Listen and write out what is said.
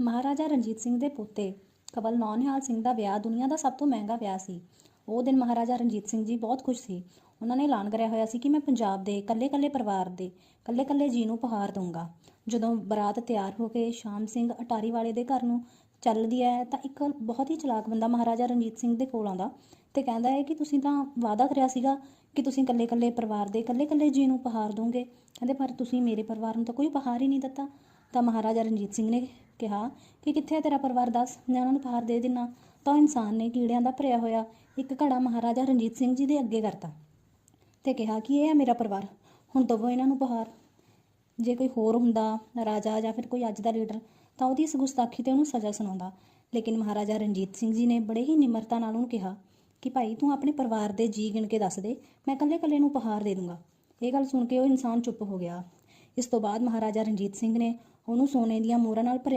ਮਹਾਰਾਜਾ ਰਣਜੀਤ ਸਿੰਘ ਦੇ ਪੋਤੇ ਕਵਲ ਨੌਨਿਹਾਲ ਸਿੰਘ ਦਾ ਵਿਆਹ ਦੁਨੀਆ ਦਾ ਸਭ ਤੋਂ ਮਹਿੰਗਾ ਵਿਆਹ ਸੀ। ਉਹ ਦਿਨ ਮਹਾਰਾਜਾ ਰਣਜੀਤ ਸਿੰਘ ਜੀ ਬਹੁਤ ਖੁਸ਼ ਸੀ। ਉਹਨਾਂ ਨੇ ਐਲਾਨ ਕਰਿਆ ਹੋਇਆ ਸੀ ਕਿ ਮੈਂ ਪੰਜਾਬ ਦੇ ਇਕੱਲੇ-ਇਕੱਲੇ ਪਰਿਵਾਰ ਦੇ ਇਕੱਲੇ-ਇਕੱਲੇ ਜੀ ਨੂੰ ਉਪਹਾਰ ਦਊਂਗਾ। ਜਦੋਂ ਬਰਾਤ ਤਿਆਰ ਹੋ ਕੇ ਸ਼ਾਮ ਸਿੰਘ ਅਟਾਰੀ ਵਾਲੇ ਦੇ ਘਰ ਨੂੰ ਚੱਲਦੀ ਹੈ ਤਾਂ ਇੱਕ ਬਹੁਤ ਹੀ ਚਲਾਕ ਬੰਦਾ ਮਹਾਰਾਜਾ ਰਣਜੀਤ ਸਿੰਘ ਦੇ ਕੋਲ ਆਉਂਦਾ ਤੇ ਕਹਿੰਦਾ ਹੈ ਕਿ ਤੁਸੀਂ ਤਾਂ ਵਾਅਦਾ ਕਰਿਆ ਸੀਗਾ ਕਿ ਤੁਸੀਂ ਇਕੱਲੇ-ਇਕੱਲੇ ਪਰਿਵਾਰ ਦੇ ਇਕੱਲੇ-ਇਕੱਲੇ ਜੀ ਨੂੰ ਉਪਹਾਰ ਦੋਗੇ ਕਹਿੰਦੇ ਪਰ ਤੁਸੀਂ ਮੇਰੇ ਪਰਿਵਾਰ ਨੂੰ ਤਾਂ ਕੋਈ ਉਪਹਾਰ ਹੀ ਨਹੀਂ ਦਿੱਤਾ। ਤਾਂ ਮਹਾਰਾਜਾ ਰਣਜੀਤ ਸਿੰਘ ਨੇ ਕਿਹਾ ਕਿ ਕਿੱਥੇ ਹੈ ਤੇਰਾ ਪਰਿਵਾਰ ਦੱਸ? ਮੈਂ ਉਹਨਾਂ ਨੂੰ ਉਪਹਾਰ ਦੇ ਦਿੰਨਾ ਤਾਂ ਉਹ ਇਨਸਾਨ ਨੇ ਕੀੜਿਆਂ ਦਾ ਭਰਿਆ ਹੋਇਆ ਇੱਕ ਘੜਾ ਮਹਾਰਾਜਾ ਰਣਜੀਤ ਸਿੰਘ ਜੀ ਦੇ ਅੱਗੇ ਕਰਤਾ ਤੇ ਕਿਹਾ ਕਿ ਇਹ ਹੈ ਮੇਰਾ ਪਰਿਵਾਰ, ਹੁਣ ਦਵੋ ਇਹਨਾਂ ਨੂੰ ਉਪਹਾਰ ਜੇ ਕੋਈ ਹੋਰ ਹੁੰਦਾ, ਰਾਜਾ ਜਾਂ ਫਿਰ ਕੋਈ ਅੱਜ ਦਾ ਲੀਡਰ, ਤਾਂ ਉਹਦੀ ਇਸ ਗੁਸਤਾਖੀ ਤੇ ਉਹਨੂੰ ਸਜ਼ਾ ਸੁਣਾਉਂਦਾ। ਲੇਕਿਨ ਮਹਾਰਾਜਾ ਰਣਜੀਤ ਸਿੰਘ ਜੀ ਨੇ ਬੜੇ ਹੀ ਨਿਮਰਤਾ ਨਾਲ ਉਹਨੂੰ ਕਿਹਾ ਕਿ ਭਾਈ ਤੂੰ ਆਪਣੇ ਪਰਿਵਾਰ ਦੇ ਜੀ ਗਿਣ ਕੇ ਦੱਸ ਦੇ, ਮੈਂ ਇਕੱਲੇ ਇਕੱਲੇ ਨੂੰ ਉਪਹਾਰ ਦੇ ਦੂੰਗਾ। ਇਹ ਗੱਲ ਸੁਣ ਕੇ ਉਹ ਇਨਸਾਨ ਚੁੱਪ ਹੋ ਗਿਆ। ਇਸ ਤੋਂ ਬਾਅਦ ਮਹਾਰਾਜਾ ਰਣਜੀਤ ਸਿੰਘ ਨੇ ਉਹਨੂੰ ਸੋਨੇ ਦੀਆਂ ਮੋਹਰਾਂ ਨਾਲ ਭਰਿਆ